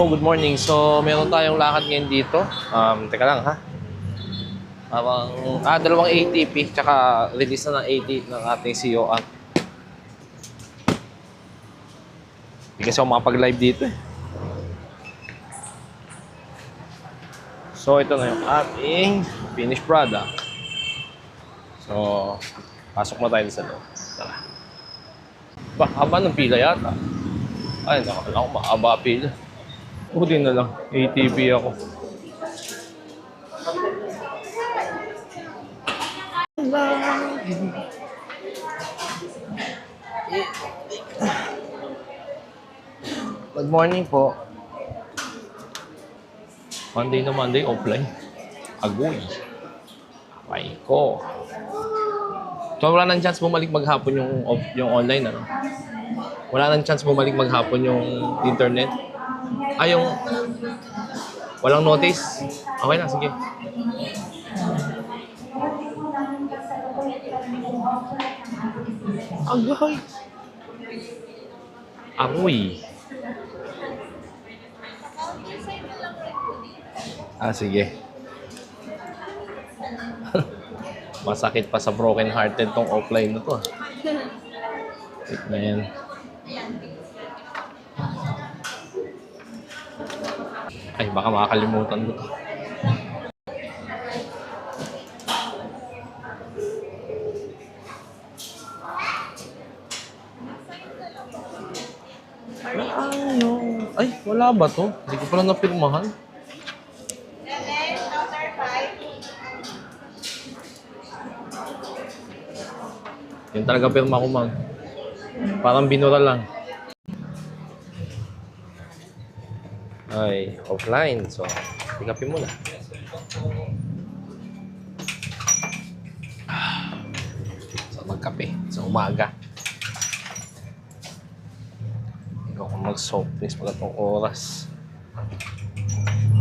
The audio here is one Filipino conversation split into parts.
No, good morning. So, meron tayong lakad ngayon dito. Um, teka lang ha. Parang, ah, dalawang ATP, tsaka release na ng 80 ng ating CEO at Hindi kasi ako makapag-live dito eh. So, ito na yung ating finished product. So, pasok mo tayo sa loob. Tara. Ba, haba ng pila yata. Ay, nakakala ko mahaba pila. Buti na lang. ATV ako. Good morning po. Monday na Monday, offline. Agoy. Ay ko. So, wala nang chance bumalik maghapon yung, off- yung online, ano? Wala nang chance bumalik maghapon yung internet. Ay, yung... Walang notice. Okay na, sige. Agay. Aroy. Ah, sige. Masakit pa sa broken hearted tong offline na to. ah. Wait na yan. Ay, baka makakalimutan ko to. Ano? Ay, wala ba to? Hindi ko pala napirmahan. Yun talaga pirma ko, ma'am. Parang binura lang. Ay, offline. So, tingapin mo na. So, magkape sa umaga. Ikaw kung mag-soft drinks pag itong oras.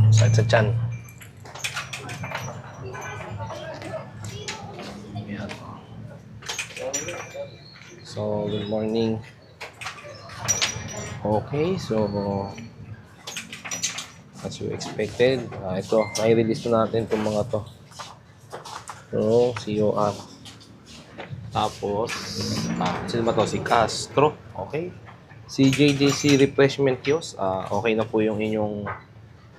Sakit sa. Yan. So, good morning. Okay, so as you expected, ah, ito, may-release na natin itong mga to. So, COR. Tapos, ah, sino ba to? Si Castro. Okay. Si JDC Refreshment Kiosk. Ah, okay na po yung inyong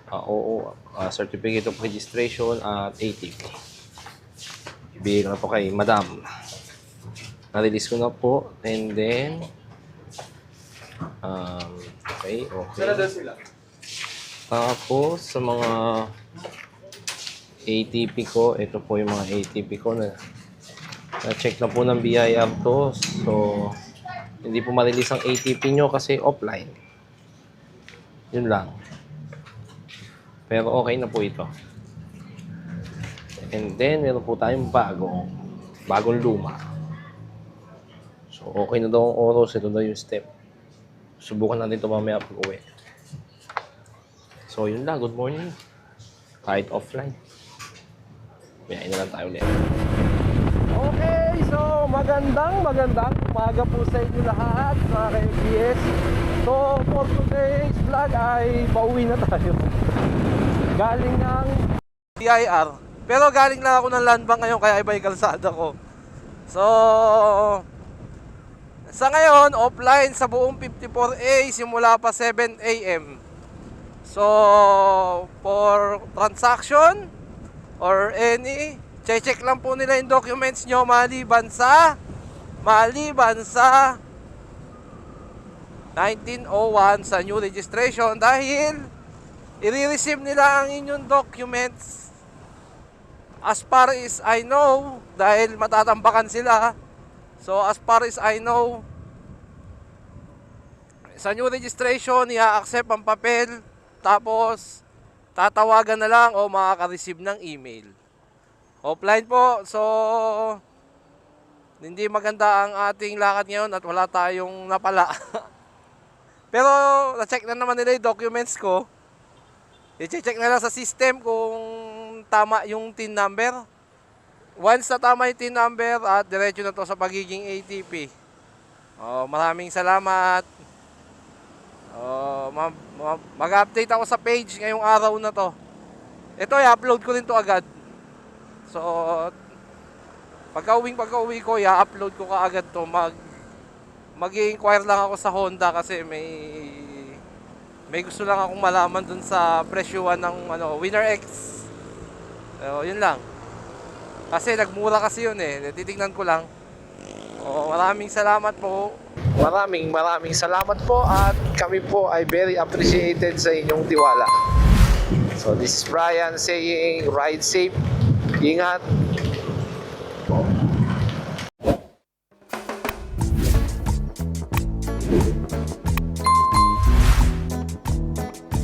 ah, oo, ah, Certificate of Registration at ATP. Ibigay na po kay Madam. Na-release ko na po. And then, um, okay, okay. Tapos, sa mga ATP ko, ito po yung mga ATP ko na na-check na po ng BIR to. So, hindi po ma-release ang ATP nyo kasi offline. Yun lang. Pero okay na po ito. And then, meron po tayong bagong, bagong luma. So, okay na daw ang oras. Ito na yung step. Subukan natin ito mamaya pag uwi. So, yun lang. Good morning. Kahit offline. Biyahin na lang tayo ulit. Okay, so magandang magandang umaga po sa inyo lahat mga ka-FBS. So, for today's vlog ay pauwi na tayo. Galing ng PIR. Pero galing lang ako ng land bank ngayon kaya iba yung kalsada ko. So, sa ngayon, offline sa buong 54A simula pa 7 a.m. So, for transaction or any, check lang po nila yung documents nyo maliban sa maliban sa 1901 sa new registration dahil i-receive nila ang inyong documents. As far as I know dahil matatambakan sila so as far as I know sa new registration i-accept ang papel tapos tatawagan na lang o makaka-receive ng email. Offline po so hindi maganda ang ating lakad ngayon at wala tayong napala. Pero na-check na naman nila yung documents ko. I-check na lang sa system kung tama yung TIN number. Once na tama yung TIN number at diretso na to sa pagiging ATP oh, maraming salamat Ma- mag-update ako sa page ngayong araw na to. Ito, i-upload ko rin to agad. So, pagka uwing pagka uwi ko, i-upload ko kaagad to. Mag, mag inquire lang ako sa Honda kasi may may gusto lang akong malaman dun sa presyuan ng ano, Winner X. So, yun lang. Kasi nagmura kasi yun eh. Titignan ko lang. Oh, maraming salamat po. Maraming maraming salamat po at kami po ay very appreciated sa inyong tiwala. So this is Brian saying ride safe, ingat,